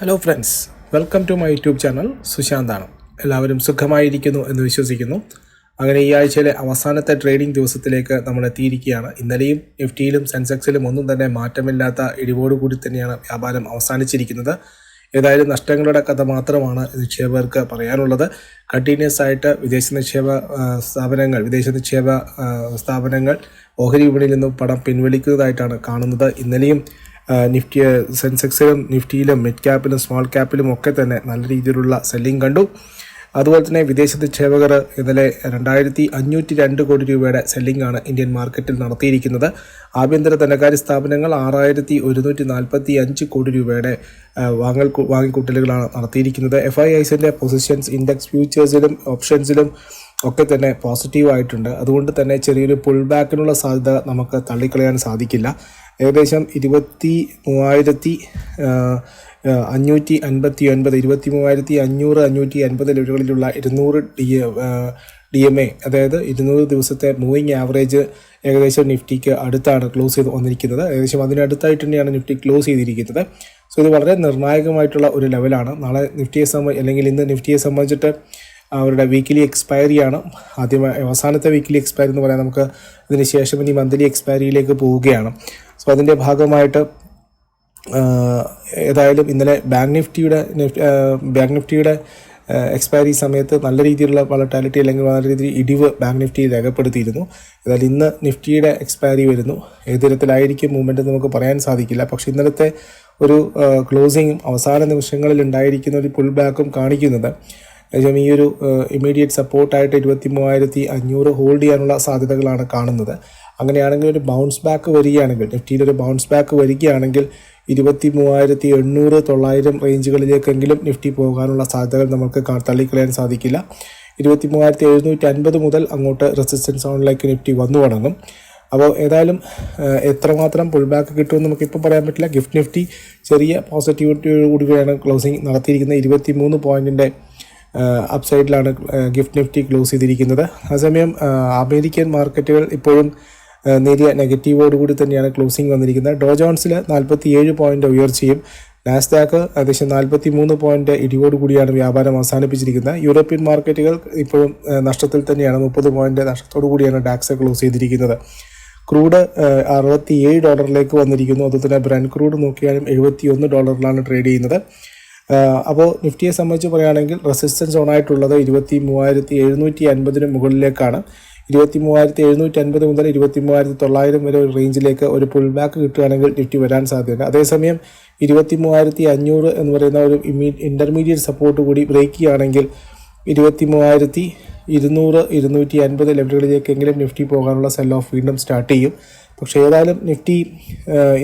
Hello friends welcome to my YouTube channel സുശാന്താണ് എല്ലാവരും സുഖമായിരിക്കുന്നു എന്ന് വിശ്വസിക്കുന്നു. അങ്ങനെ ഈ ആഴ്ചയിലെ അവസാനത്തെ ട്രേഡിംഗ് ദിവസത്തിലേക്ക് നമ്മൾ എത്തിയിരിക്കുകയാണ്. ഇന്നലെയും നിഫ്റ്റിയിലും സെൻസെക്സിലും ഒന്നും തന്നെ മാറ്റമില്ലാത്ത ഇടിവോടുകൂടി തന്നെയാണ് വ്യാപാരം അവസാനിച്ചിരിക്കുന്നത്. ഏതായാലും നഷ്ടങ്ങളുടെ കഥ മാത്രമാണ് നിക്ഷേപകർക്ക് പറയാനുള്ളത്. കണ്ടിന്യൂസ് ആയിട്ട് വിദേശ നിക്ഷേപ സ്ഥാപനങ്ങൾ വിദേശ നിക്ഷേപ സ്ഥാപനങ്ങൾ ഓഹരി വിപണിയിൽ നിന്നും പണം പിൻവലിക്കുന്നതായിട്ടാണ് കാണുന്നത്. ഇന്നലെയും നിഫ്റ്റി സെൻസെക്സിലും നിഫ്റ്റിയിലും മിഡ് ക്യാപ്പിലും സ്മോൾ ക്യാപ്പിലും ഒക്കെ തന്നെ നല്ല രീതിയിലുള്ള സെല്ലിംഗ് കണ്ടു. അതുപോലെ തന്നെ വിദേശ നിക്ഷേപകർ ഇന്നലെ രണ്ടായിരത്തി അഞ്ഞൂറ്റി രണ്ട് കോടി രൂപയുടെ സെല്ലിംഗ് ആണ് ഇന്ത്യൻ മാർക്കറ്റിൽ നടത്തിയിരിക്കുന്നത്. ആഭ്യന്തര ധനകാര്യ സ്ഥാപനങ്ങൾ ആറായിരത്തി ഒരുന്നൂറ്റി നാൽപ്പത്തി അഞ്ച് കോടി രൂപയുടെ വാങ്ങൽ വാങ്ങിക്കൂട്ടലുകളാണ് നടത്തിയിരിക്കുന്നത്. എഫ് ഐ ഐസിന്റെ പൊസിഷൻസ് ഇൻഡെക്സ് ഫ്യൂച്ചേഴ്സിലും ഓപ്ഷൻസിലും ഒക്കെ തന്നെ പോസിറ്റീവായിട്ടുണ്ട് അതുകൊണ്ട് തന്നെ ചെറിയൊരു പുൾ ബാക്കിനുള്ള സാധ്യത നമുക്ക് തള്ളിക്കളയാൻ സാധിക്കില്ല. ഏകദേശം ഇരുപത്തി മൂവായിരത്തി അഞ്ഞൂറ്റി അൻപത്തി ഒൻപത് ഇരുപത്തി മൂവായിരത്തി അഞ്ഞൂറ് അഞ്ഞൂറ്റി അൻപത് ലെവലുകളിലുള്ള ഇരുന്നൂറ് ഡി ഡി എം എ അതായത് ഇരുന്നൂറ് ദിവസത്തെ മൂവിങ് ആവറേജ് ഏകദേശം നിഫ്റ്റിക്ക് അടുത്താണ് ക്ലോസ് ചെയ്ത് വന്നിരിക്കുന്നത്. ഏകദേശം അതിനടുത്തായിട്ട് തന്നെയാണ് നിഫ്റ്റി ക്ലോസ് ചെയ്തിരിക്കുന്നത്. സോ ഇത് വളരെ നിർണായകമായിട്ടുള്ള ഒരു ലെവലാണ്. നാളെ നിഫ്റ്റിയെ സംബന്ധിച്ച് അല്ലെങ്കിൽ ഇന്ന് നിഫ്റ്റിയെ സംബന്ധിച്ചിട്ട് അവരുടെ വീക്കിലി എക്സ്പയറിയാണ് ആദ്യമായി അവസാനത്തെ വീക്കിലി എക്സ്പയറി എന്ന് പറയാൻ നമുക്ക് ഇതിന് ശേഷം ഇനി മന്ത്ലി എക്സ്പയറിയിലേക്ക് പോവുകയാണ്. സോ അതിന്റെ ഭാഗമായിട്ട് ഏതായാലും ഇന്നലെ ബാങ്ക് നിഫ്റ്റിയുടെ നിഫ്റ്റി ബാങ്ക് നിഫ്റ്റിയുടെ എക്സ്പയറി സമയത്ത് നല്ല രീതിയിലുള്ള വളട്ടാലിറ്റി അല്ലെങ്കിൽ നല്ല രീതിയിൽ ഇടിവ് ബാങ്ക് നിഫ്റ്റി രേഖപ്പെടുത്തിയിരുന്നു. എന്നാൽ ഇന്ന് നിഫ്റ്റിയുടെ എക്സ്പയറി വരുന്നു. ഏത് തരത്തിലായിരിക്കും മൂവ്മെന്റ് നമുക്ക് പറയാൻ സാധിക്കില്ല. പക്ഷേ ഇന്നലത്തെ ഒരു ക്ലോസിങ്ങും അവസാന നിമിഷങ്ങളിൽ ഉണ്ടായിരിക്കുന്ന ഒരു പുൾ ബാക്കും കാണിക്കുന്നത് ഈ ഒരു ഇമ്മീഡിയറ്റ് സപ്പോർട്ടായിട്ട് ഇരുപത്തി മൂവായിരത്തി അഞ്ഞൂറ് ഹോൾഡ് ചെയ്യാനുള്ള സാധ്യതകളാണ് കാണുന്നത്. അങ്ങനെയാണെങ്കിൽ ഒരു ബൗൺസ് ബാക്ക് വരികയാണെങ്കിൽ നിഫ്റ്റിയിൽ ഒരു ബൗൺസ് ബാക്ക് വരികയാണെങ്കിൽ ഇരുപത്തി മൂവായിരത്തി എണ്ണൂറ് തൊള്ളായിരം റേഞ്ചുകളിലേക്കെങ്കിലും നിഫ്റ്റി പോകാനുള്ള സാധ്യതകൾ നമുക്ക് തള്ളിക്കളയാൻ സാധിക്കില്ല. ഇരുപത്തി മൂവായിരത്തി എഴുന്നൂറ്റി അൻപത് മുതൽ അങ്ങോട്ട് റെസിസ്റ്റൻസ് സോണിലേക്ക് നിഫ്റ്റി വന്നു തുടങ്ങും. അപ്പോൾ ഏതായാലും എത്രമാത്രം പുൾ ബാക്ക് കിട്ടുമെന്ന് നമുക്കിപ്പോൾ പറയാൻ പറ്റില്ല. ഗിഫ്റ്റ് നിഫ്റ്റി ചെറിയ പോസിറ്റിവിറ്റിയോടുകൂടിയാണ് ക്ലോസിംഗ് നടത്തിയിരിക്കുന്നത്. ഇരുപത്തി മൂന്ന് പോയിന്റിന്റെ അപ്സൈഡിലാണ് ഗിഫ്റ്റ് നിഫ്റ്റി ക്ലോസ് ചെയ്തിരിക്കുന്നത്. അതേസമയം അമേരിക്കൻ മാർക്കറ്റുകൾ ഇപ്പോഴും നേരിയ നെഗറ്റീവോടുകൂടി തന്നെയാണ് ക്ലോസിംഗ് വന്നിരിക്കുന്നത്. ഡോ ജോൺസിൽ നാൽപ്പത്തി ഏഴ് പോയിന്റ് ഉയർച്ചയും നാസ്ഡാക്ക് ഏകദേശം നാൽപ്പത്തി മൂന്ന് പോയിന്റ് ഇടിവോടുകൂടിയാണ് വ്യാപാരം അവസാനിപ്പിച്ചിരിക്കുന്നത്. യൂറോപ്യൻ മാർക്കറ്റുകൾ ഇപ്പോഴും നഷ്ടത്തിൽ തന്നെയാണ് മുപ്പത് പോയിന്റ് നഷ്ടത്തോടു കൂടിയാണ് ഡാക്സ് ക്ലോസ് ചെയ്തിരിക്കുന്നത്. ക്രൂഡ് അറുപത്തി ഏഴ് ഡോളറിലേക്ക് വന്നിരിക്കുന്നു. അതുപോലെ തന്നെ ബ്രൻ ക്രൂഡ് നോക്കിയാലും എഴുപത്തി ഒന്ന് ഡോളറിലാണ് ട്രേഡ് ചെയ്യുന്നത്. അപ്പോൾ നിഫ്റ്റിയെ സംബന്ധിച്ച് പറയുകയാണെങ്കിൽ റെസിസ്റ്റൻസ് ഓണായിട്ടുള്ളത് ഇരുപത്തി മൂവായിരത്തി എഴുന്നൂറ്റി അൻപതിന് മുകളിലേക്കാണ്. ഇരുപത്തി മൂവായിരത്തി എഴുന്നൂറ്റി അൻപത് മുതൽ ഇരുപത്തി മൂവായിരത്തി തൊള്ളായിരം വരെ ഒരു റേഞ്ചിലേക്ക് ഒരു പുൾ ബാക്ക് കിട്ടുകയാണെങ്കിൽ നിഫ്റ്റി വരാൻ സാധ്യതയുണ്ട്. അതേസമയം ഇരുപത്തി മൂവായിരത്തി അഞ്ഞൂറ് എന്ന് പറയുന്ന ഒരു ഇമ്മീ ഇന്റർമീഡിയറ്റ് സപ്പോർട്ട് കൂടി ബ്രേക്ക് ചെയ്യുകയാണെങ്കിൽ ഇരുപത്തി മൂവായിരത്തി ഇരുന്നൂറ് ഇരുന്നൂറ്റി അൻപത് ലെവലുകളിലേക്കെങ്കിലും നിഫ്റ്റി പോകാനുള്ള സെൽ ഓഫ് വീണ്ടും സ്റ്റാർട്ട് ചെയ്യും. പക്ഷേ ഏതായാലും നിഫ്റ്റി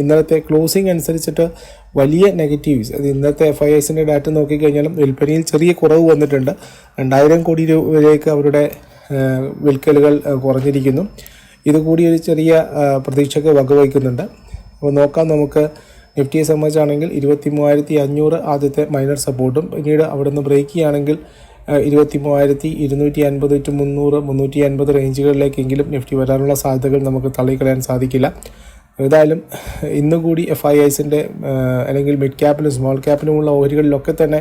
ഇന്നലത്തെ ക്ലോസിംഗ് അനുസരിച്ചിട്ട് വലിയ നെഗറ്റീവ്സ് അത് ഇന്നത്തെ എഫ് ഐ എസിന്റെ ഡാറ്റ നോക്കിക്കഴിഞ്ഞാലും വിൽപ്പനയിൽ ചെറിയ കുറവ് വന്നിട്ടുണ്ട്. രണ്ടായിരം കോടി രൂപയിലേക്ക് അവരുടെ വിൽക്കലുകൾ കുറഞ്ഞിരിക്കുന്നു. ഇതുകൂടി ഒരു ചെറിയ പ്രതീക്ഷയ്ക്ക് വകവയ്ക്കുന്നുണ്ട്. അപ്പോൾ നോക്കാം നമുക്ക് നിഫ്റ്റിയെ സംബന്ധിച്ചാണെങ്കിൽ ഇരുപത്തി മൂവായിരത്തി അഞ്ഞൂറ് ആദ്യത്തെ മൈനർ സപ്പോർട്ടും പിന്നീട് അവിടെ നിന്ന് ബ്രേക്ക് ചെയ്യുകയാണെങ്കിൽ ഇരുപത്തി മൂവായിരത്തി ഇരുന്നൂറ്റി അൻപത് ടു മുന്നൂറ് മുന്നൂറ്റി അൻപത് റേഞ്ചുകളിലേക്കെങ്കിലും നിഫ്റ്റി വരാനുള്ള സാധ്യതകൾ നമുക്ക് തള്ളിക്കളയാൻ സാധിക്കില്ല. ഏതായാലും ഇന്നുകൂടി എഫ് ഐ ഐസിന്റെ അല്ലെങ്കിൽ മിഡ് ക്യാപ്പിലും സ്മോൾ ക്യാപ്പിലുമുള്ള ഓഹരികളിലൊക്കെ തന്നെ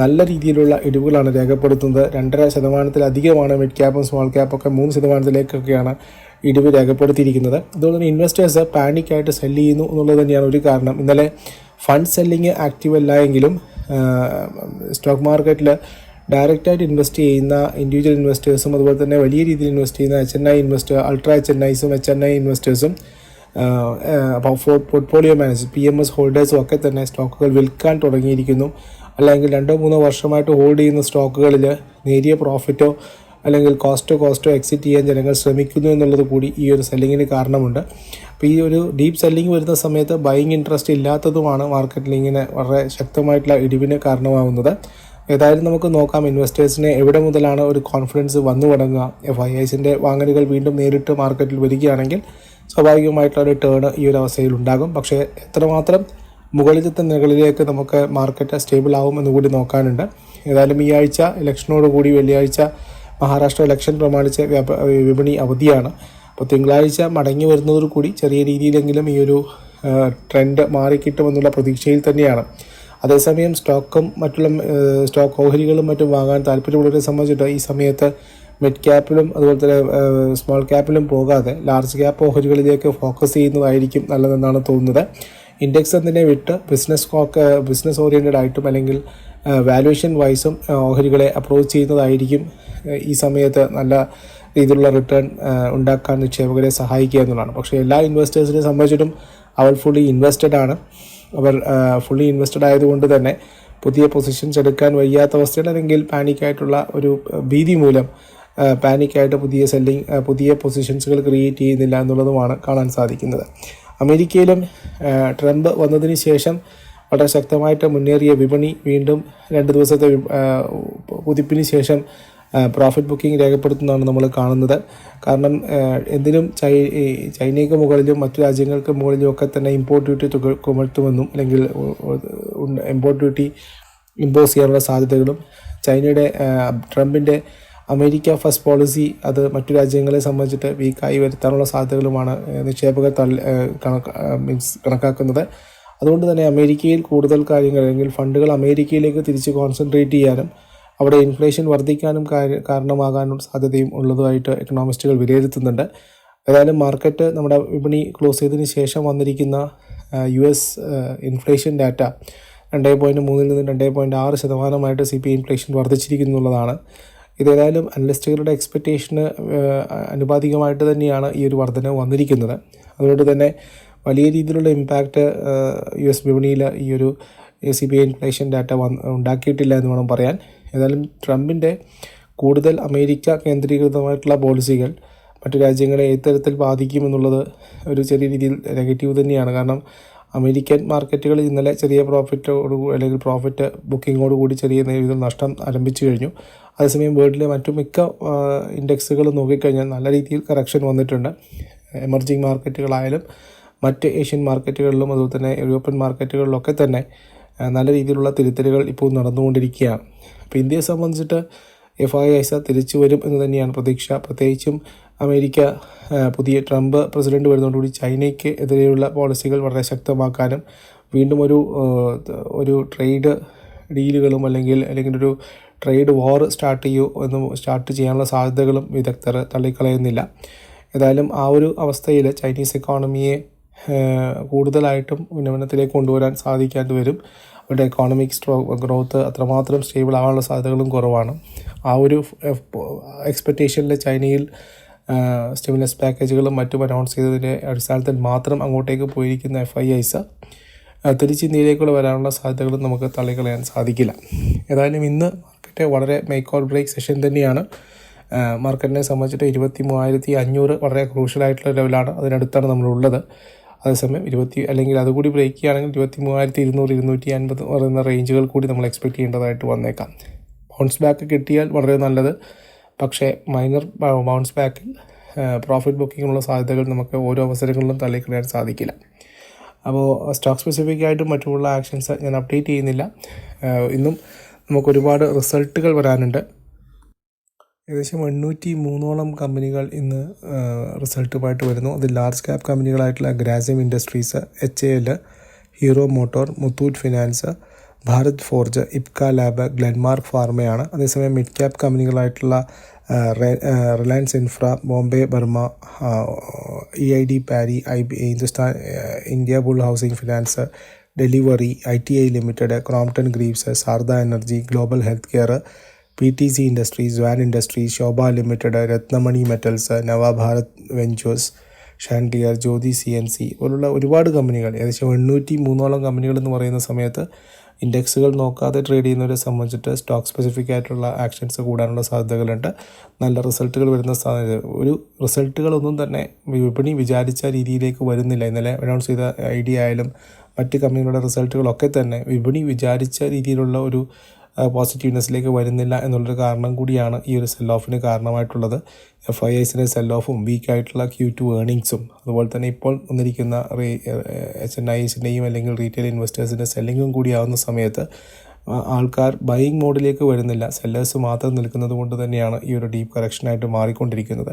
നല്ല രീതിയിലുള്ള ഇടിവുകളാണ് രേഖപ്പെടുത്തുന്നത്. രണ്ടര ശതമാനത്തിലധികമാണ് മിഡ് ക്യാപ്പും സ്മോൾ ക്യാപ്പൊക്കെ മൂന്ന് ശതമാനത്തിലേക്കൊക്കെയാണ് ഇടിവ് രേഖപ്പെടുത്തിയിരിക്കുന്നത്. അതുപോലെ തന്നെ ഇൻവെസ്റ്റേഴ്സ് പാനിക്കായിട്ട് സെല്ല് ചെയ്യുന്നു എന്നുള്ളത് തന്നെയാണ് ഒരു കാരണം. ഇന്നലെ ഫണ്ട് സെല്ലിങ് ആക്റ്റീവ് അല്ല എങ്കിലും സ്റ്റോക്ക് മാർക്കറ്റിൽ ഡയറക്റ്റായിട്ട് ഇൻവെസ്റ്റ് ചെയ്യുന്ന ഇൻഡിവിജ്വൽ ഇൻവെസ്റ്റേഴ്സും അതുപോലെ തന്നെ വലിയ രീതിയിൽ ഇൻവെസ്റ്റ് ചെയ്യുന്ന H N I investor ultra H N ഐസും H N I ഇൻവെസ്റ്റേഴ്സും portfolio manage P M S ഹോൾഡേഴ്സും ഒക്കെ തന്നെ സ്റ്റോക്കുകൾ വിൽക്കാൻ തുടങ്ങിയിരിക്കുന്നു. അല്ലെങ്കിൽ രണ്ടോ മൂന്നോ വർഷമായിട്ട് ഹോൾഡ് ചെയ്യുന്ന സ്റ്റോക്കുകളിൽ നേരിയ പ്രോഫിറ്റോ അല്ലെങ്കിൽ കോസ്റ്റോ കോസ്റ്റോ എക്സിറ്റ് ചെയ്യാൻ ജനങ്ങൾ ശ്രമിക്കുന്നു എന്നുള്ളത് കൂടി ഈ ഒരു സെല്ലിങ്ങിന് കാരണമുണ്ട്. അപ്പോൾ ഈ ഒരു ഡീപ്പ് സെല്ലിംഗ് വരുന്ന സമയത്ത് ബൈയിങ് ഇൻട്രസ്റ്റ് ഇല്ലാത്തതുമാണ് മാർക്കറ്റിൽ ഇങ്ങനെ വളരെ ശക്തമായിട്ടുള്ള ഇടിവിന് കാരണമാവുന്നത്. ഏതായാലും നമുക്ക് നോക്കാം ഇൻവെസ്റ്റേഴ്സിനെ എവിടെ മുതലാണ് ഒരു കോൺഫിഡൻസ് വന്നു തുടങ്ങുക. എഫ് ഐ ഐസിന്റെ വാങ്ങലുകൾ വീണ്ടും നേരിട്ട് മാർക്കറ്റിൽ വരികയാണെങ്കിൽ സ്വാഭാവികമായിട്ടുള്ള ഒരു ടേൺ ഈ ഒരു അവസ്ഥയിൽ ഉണ്ടാകും. പക്ഷേ എത്രമാത്രം മുകളിലത്തെ നിലകളിലേക്ക് നമുക്ക് മാർക്കറ്റ് സ്റ്റേബിൾ ആവും എന്ന് കൂടി നോക്കാനുണ്ട്. ഏതായാലും ഈ ആഴ്ച ഇലക്ഷനോടുകൂടി വെള്ളിയാഴ്ച മഹാരാഷ്ട്ര ഇലക്ഷൻ പ്രമാണിച്ച് വിപണി അവധിയാണ്. അപ്പോൾ തിങ്കളാഴ്ച മടങ്ങി വരുന്നതോടു കൂടി ചെറിയ രീതിയിലെങ്കിലും ഈ ഒരു ട്രെൻഡ് മാറിക്കിട്ടുമെന്നുള്ള പ്രതീക്ഷയിൽ തന്നെയാണ്. അതേസമയം സ്റ്റോക്കും മറ്റുള്ള സ്റ്റോക്ക് ഓഹരികളും മറ്റും വാങ്ങാൻ താല്പര്യമുള്ളവരെ സംബന്ധിച്ചിട്ട് ഈ സമയത്ത് മിഡ് ക്യാപ്പിലും അതുപോലെ തന്നെ സ്മോൾ ക്യാപ്പിലും പോകാതെ ലാർജ് ക്യാപ്പ് ഓഹരികളിലേക്ക് ഫോക്കസ് ചെയ്യുന്നതായിരിക്കും നല്ലതെന്നാണ് തോന്നുന്നത്. ഇൻഡെക്സ് എന്നതിനെ വിട്ട് ബിസിനസ് കോക്ക് ബിസിനസ് ഓറിയന്റഡ് ആയിട്ടും അല്ലെങ്കിൽ വാല്യുവേഷൻ വൈസും ഓഹരികളെ അപ്രോച്ച് ചെയ്യുന്നതായിരിക്കും ഈ സമയത്ത് നല്ല രീതിയിലുള്ള റിട്ടേൺ ഉണ്ടാക്കാൻ നിക്ഷേപകരെ സഹായിക്കുക എന്നുള്ളതാണ്. പക്ഷേ എല്ലാ ഇൻവെസ്റ്റേഴ്സിനെ സംബന്ധിച്ചിട്ടും അവർ ഫുള്ളി ഇൻവെസ്റ്റഡ് ആണ്. അവർ ഫുള്ളി ഇൻവെസ്റ്റഡ് ആയതുകൊണ്ട് തന്നെ പുതിയ പൊസിഷൻസ് എടുക്കാൻ വയ്യാത്ത അവസ്ഥയിൽ അല്ലെങ്കിൽ പാനിക്കായിട്ടുള്ള ഒരു ഭീതി മൂലം പാനിക്കായിട്ട് പുതിയ സെല്ലിംഗ് പുതിയ പൊസിഷൻസുകൾ ക്രിയേറ്റ് ചെയ്യുന്നില്ല എന്നുള്ളതുമാണ് കാണാൻ സാധിക്കുന്നത്. അമേരിക്കയിലും ട്രംപ് വന്നതിന് ശേഷം വളരെ ശക്തമായിട്ട് മുന്നേറിയ വിപണി വീണ്ടും രണ്ട് ദിവസത്തെ കുതിപ്പിന് ശേഷം പ്രോഫിറ്റ് ബുക്കിംഗ് രേഖപ്പെടുത്തുന്നതാണ് നമ്മൾ കാണുന്നത്. കാരണം എന്തിനും ചൈ ചൈനയ്ക്ക് മുകളിലും മറ്റു രാജ്യങ്ങൾക്ക് മുകളിലും ഒക്കെ തന്നെ ഇമ്പോർട്ട് ഡ്യൂട്ടി തുക ചുമത്തുമെന്നും അല്ലെങ്കിൽ ഇമ്പോർട്ട് ഡ്യൂട്ടി ഇമ്പോസ് ചെയ്യാനുള്ള സാധ്യതകളും ചൈനയുടെ ട്രംപിന്റെ അമേരിക്ക ഫസ്റ്റ് പോളിസി അത് മറ്റു രാജ്യങ്ങളെ സംബന്ധിച്ചിട്ട് വീക്കായി വരുത്താനുള്ള സാധ്യതകളുമാണ് നിക്ഷേപകർ തള്ളി മീൻസ് കണക്കാക്കുന്നത്. അതുകൊണ്ട് തന്നെ അമേരിക്കയിൽ കൂടുതൽ കാര്യങ്ങൾ അല്ലെങ്കിൽ ഫണ്ടുകൾ അമേരിക്കയിലേക്ക് തിരിച്ച് കോൺസെൻട്രേറ്റ് ചെയ്യാനും അവിടെ ഇൻഫ്ലേഷൻ വർദ്ധിക്കാനും കാരണമാകാനും സാധ്യതയും ഉള്ളതായിട്ട് എക്കണോമിസ്റ്റുകൾ വിലയിരുത്തുന്നുണ്ട്. ഏതായാലും മാർക്കറ്റ് നമ്മുടെ വിപണി ക്ലോസ് ചെയ്തതിന് ശേഷം വന്നിരിക്കുന്ന യു എസ് ഇൻഫ്ലേഷൻ ഡാറ്റ രണ്ടേ പോയിന്റ് മൂന്നിൽ നിന്ന് രണ്ടേ പോയിന്റ് ആറ് ശതമാനമായിട്ട് സി പി ഇൻഫ്ലേഷൻ വർദ്ധിച്ചിരിക്കുന്നു എന്നുള്ളതാണ് ഇതേതായാലും അനലിസ്റ്റുകളുടെ എക്സ്പെക്റ്റേഷന് അനുപാതികമായിട്ട് തന്നെയാണ് ഈ ഒരു വർധന വന്നിരിക്കുന്നത്. അതുകൊണ്ട് തന്നെ വലിയ രീതിയിലുള്ള ഇമ്പാക്റ്റ് യു എസ് വിപണിയിൽ ഈ ഒരു C P I inflation data വന്ന് ഉണ്ടാക്കിയിട്ടില്ല എന്ന് വേണം പറയാൻ. ഏതായാലും ട്രംപിന്റെ കൂടുതൽ അമേരിക്ക കേന്ദ്രീകൃതമായിട്ടുള്ള പോളിസികൾ മറ്റു രാജ്യങ്ങളെ ഏത് തരത്തിൽ ബാധിക്കുമെന്നുള്ളത് ഒരു ചെറിയ രീതിയിൽ നെഗറ്റീവ് തന്നെയാണ്. കാരണം അമേരിക്കൻ മാർക്കറ്റുകൾ ഇന്നലെ ചെറിയ പ്രോഫിറ്റോട് അല്ലെങ്കിൽ പ്രോഫിറ്റ് ബുക്കിങ്ങോട് കൂടി ചെറിയ രീതിയിൽ നഷ്ടം ആരംഭിച്ചു കഴിഞ്ഞു. അതേസമയം വേൾഡിലെ മറ്റു മിക്ക ഇൻഡെക്സുകൾ നോക്കിക്കഴിഞ്ഞാൽ നല്ല രീതിയിൽ കറക്ഷൻ വന്നിട്ടുണ്ട്. എമർജിങ് മാർക്കറ്റുകളായാലും മറ്റ് ഏഷ്യൻ മാർക്കറ്റുകളിലും അതുപോലെ തന്നെ യൂറോപ്യൻ മാർക്കറ്റുകളിലൊക്കെ തന്നെ നല്ല രീതിയിലുള്ള തിരുത്തലുകൾ ഇപ്പോൾ നടന്നുകൊണ്ടിരിക്കുകയാണ്. അപ്പോൾ ഇന്ത്യയെ സംബന്ധിച്ചിട്ട് എഫ് ഐ ഐസ തിരിച്ചു വരും എന്ന് തന്നെയാണ് പ്രതീക്ഷ. പ്രത്യേകിച്ചും അമേരിക്ക പുതിയ ട്രംപ് പ്രസിഡന്റ് വരുന്നതോടുകൂടി ചൈനയ്ക്ക് എതിരെയുള്ള പോളിസികൾ വളരെ ശക്തമാക്കാനും വീണ്ടും ഒരു ഒരു ട്രേഡ് ഡീലുകളും അല്ലെങ്കിൽ അല്ലെങ്കിൽ ഒരു ട്രേഡ് വാർ സ്റ്റാർട്ട് ചെയ്യൂ എന്ന് സ്റ്റാർട്ട് ചെയ്യാനുള്ള സാധ്യതകളും വിദഗ്ധർ തള്ളിക്കളയുന്നില്ല. ഏതായാലും ആ ഒരു അവസ്ഥയിൽ ചൈനീസ് എക്കോണമിയെ കൂടുതലായിട്ടും ഉന്നമനത്തിലേക്ക് കൊണ്ടുവരാൻ സാധിക്കാണ്ട് വരും. അവരുടെ എക്കോണമിക് സ്ട്രോ ഗ്രോത്ത് അത്രമാത്രം സ്റ്റേബിൾ ആവാനുള്ള സാധ്യതകളും കുറവാണ്. ആ ഒരു എക്സ്പെക്റ്റേഷനിൽ ചൈനയിൽ സ്റ്റിമുലസ് പാക്കേജുകളും മറ്റും അനൗൺസ് ചെയ്തതിന്റെ അടിസ്ഥാനത്തിൽ മാത്രം അങ്ങോട്ടേക്ക് പോയിരിക്കുന്ന എഫ് ഐ ഐസ് തിരിച്ച് ഇന്ത്യയിലേക്കൂടെ വരാനുള്ള സാധ്യതകളും നമുക്ക് തള്ളിക്കളയാൻ സാധിക്കില്ല. ഏതായാലും ഇന്ന് മാർക്കറ്റ് വളരെ മേക്ക് ഓർ ബ്രേക്ക് സെഷൻ തന്നെയാണ്. മാർക്കറ്റിനെ സംബന്ധിച്ചിട്ട് ഇരുപത്തി മൂവായിരത്തി അഞ്ഞൂറ് വളരെ ക്രൂഷ്യലായിട്ടുള്ള ലെവലാണ് അതിനടുത്താണ് നമ്മളുള്ളത്. അതേസമയം ഇരുപത്തി അല്ലെങ്കിൽ അതുകൂടി ബ്രേക്ക് ചെയ്യുകയാണെങ്കിൽ ഇരുപത്തി മൂവായിരത്തി ഇരുന്നൂറ് ഇരുന്നൂറ്റി അൻപത് പറയുന്ന റേഞ്ചുകൾ കൂടി നമ്മൾ എക്സ്പെക്ട് ചെയ്യേണ്ടതായിട്ട് വന്നേക്കാം. ബൗൺസ് ബാക്ക് കിട്ടിയാൽ വളരെ നല്ലത്. പക്ഷേ മൈനർ ബൗൺസ് ബാക്കിൽ പ്രോഫിറ്റ് ബുക്കിങ്ങിനുള്ള സാധ്യതകൾ നമുക്ക് ഓരോ അവസരങ്ങളിലും തള്ളിക്കളയാൻ സാധിക്കില്ല. അപ്പോൾ സ്റ്റോക്ക് സ്പെസിഫിക് ആയിട്ടും മറ്റുമുള്ള ആക്ഷൻസ് ഞാൻ അപ്ഡേറ്റ് ചെയ്യുന്നില്ല. ഇന്നും നമുക്ക് ഒരുപാട് റിസൾട്ടുകൾ വരാനുണ്ട്. ഏകദേശം എണ്ണൂറ്റി മൂന്നോളം കമ്പനികൾ ഇന്ന് റിസൾട്ടുമായിട്ട് വരുന്നു. അത് large cap കമ്പനികളായിട്ടുള്ള Grasim Industries H A L Hero Motor Muthoot Finance Bharat Forge Ipca Lab Glenmark ഫാർമയാണ് അതേസമയം mid cap കമ്പനികളായിട്ടുള്ള Reliance Infra Bombay Burmah E I D Parry I B Hindustan India Bull Housing Finance Delhivery I T I Limited Crompton Greaves Sarda Energy Global Health Care P T C Industries van Industries Sobha Limited Ratnamani Metals Navabharat Ventures chandelier Jyothi C N C പോലുള്ള ഒരുപാട് കമ്പനികൾ ഏകദേശം എണ്ണൂറ്റി മൂന്നോളം കമ്പനികൾ എന്ന് പറയുന്ന സമയത്ത് ഇൻഡെക്സുകൾ നോക്കാതെ ട്രേഡ് ചെയ്യുന്നവരെ സംബന്ധിച്ചിട്ട് സ്റ്റോക്ക് സ്പെസിഫിക് ആയിട്ടുള്ള ആക്ഷൻസ് കൂടാനുള്ള സാധ്യതകളുണ്ട്. നല്ല റിസൾട്ടുകൾ വരുന്ന സാധ്യത ഒരു റിസൾട്ടുകളൊന്നും തന്നെ വിപണി വിചാരിച്ച രീതിയിലേക്ക് വരുന്നില്ല. ഇന്നലെ അനൗൺസ് ചെയ്ത ഐ ഡി ആയാലും മറ്റ് കമ്പനികളുടെ റിസൾട്ടുകളൊക്കെ തന്നെ വിപണി വിചാരിച്ച രീതിയിലുള്ള ഒരു പോസിറ്റീവ്നെസ്സിലേക്ക് വരുന്നില്ല എന്നുള്ളൊരു കാരണം കൂടിയാണ് ഈ ഒരു സെൽ ഓഫിന് കാരണമായിട്ടുള്ളത് എഫ് ഐ ഐസിന്റെ സെൽ ഓഫും വീക്കായിട്ടുള്ള ക്യൂ ടു ഏണിങ്സും അതുപോലെ തന്നെ ഇപ്പോൾ വന്നിരിക്കുന്ന റീ എച്ച് എൻ ഐസിന്റെയും അല്ലെങ്കിൽ റീറ്റെയിൽ ഇൻവെസ്റ്റേഴ്സിന്റെ സെല്ലിങ്ങും കൂടിയാവുന്ന സമയത്ത് ആൾക്കാർ ബൈയിങ് മോഡിലേക്ക് വരുന്നില്ല. സെല്ലേഴ്സ് മാത്രം നിൽക്കുന്നത് കൊണ്ട് തന്നെയാണ് ഈ ഒരു ഡീപ്പ് കറക്ഷനായിട്ട് മാറിക്കൊണ്ടിരിക്കുന്നത്.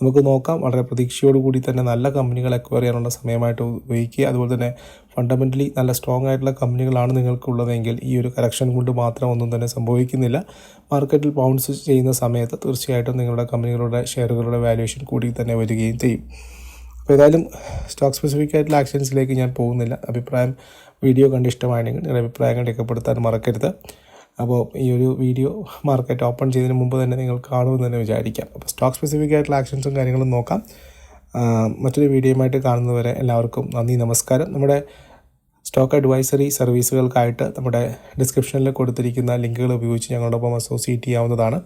നമുക്ക് നോക്കാം. വളരെ പ്രതീക്ഷയോടുകൂടി തന്നെ നല്ല കമ്പനികൾ അക്വയർ ചെയ്യാനുള്ള സമയമായിട്ട് ഉപയോഗിക്കുക. അതുപോലെ തന്നെ ഫണ്ടമെന്റലി നല്ല സ്ട്രോങ് ആയിട്ടുള്ള കമ്പനികളാണ് നിങ്ങൾക്കുള്ളതെങ്കിൽ ഈ ഒരു കറക്ഷൻ കൊണ്ട് മാത്രം ഒന്നും തന്നെ സംഭവിക്കുന്നില്ല. മാർക്കറ്റിൽ ബൗൺസ് ചെയ്യുന്ന സമയത്ത് തീർച്ചയായിട്ടും നിങ്ങളുടെ കമ്പനികളുടെ ഷെയറുകളുടെ വാല്യുവേഷൻ കൂടി തന്നെ വരികയും ചെയ്യും. അപ്പോൾ ഏതായാലും സ്റ്റോക്ക് സ്പെസിഫിക് ആയിട്ടുള്ള ആക്ഷൻസിലേക്ക് ഞാൻ പോകുന്നില്ല. അഭിപ്രായം വീഡിയോ കണ്ട് ഇഷ്ടമായെങ്കിൽ നിങ്ങളുടെ അഭിപ്രായങ്ങൾ രേഖപ്പെടുത്താൻ മറക്കരുത്. അപ്പോൾ ഈ ഒരു വീഡിയോ മാർക്കറ്റ് ഓപ്പൺ ചെയ്തതിന് മുമ്പ് തന്നെ നിങ്ങൾ കാണുമെന്ന് തന്നെ വിചാരിക്കാം. അപ്പോൾ സ്റ്റോക്ക് സ്പെസിഫിക് ആയിട്ടുള്ള ആക്ഷൻസും കാര്യങ്ങളും നോക്കാം. മറ്റൊരു വീഡിയോയുമായിട്ട് കാണുന്നവരെ എല്ലാവർക്കും നന്ദി നമസ്കാരം. നമ്മുടെ സ്റ്റോക്ക് അഡ്വൈസറി സർവീസുകൾക്കായിട്ട് നമ്മുടെ ഡിസ്ക്രിപ്ഷനിൽ കൊടുത്തിരിക്കുന്ന ലിങ്കുകൾ ഉപയോഗിച്ച് ഞങ്ങളോടൊപ്പം അസോസിയേറ്റ് ചെയ്യാവുന്നതാണ്.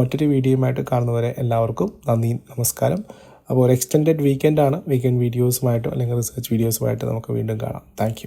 മറ്റൊരു വീഡിയോയുമായിട്ട് കാണുന്നവരെ എല്ലാവർക്കും നന്ദി നമസ്കാരം. അപ്പോൾ ഒരു എക്സ്റ്റെൻഡഡ് വീക്കെൻഡാണ് വീക്കെൻഡ് വീഡിയോസുമായിട്ടോ അല്ലെങ്കിൽ റിസർച്ച് വീഡിയോസുമായിട്ട് നമുക്ക് വീണ്ടും കാണാം. താങ്ക്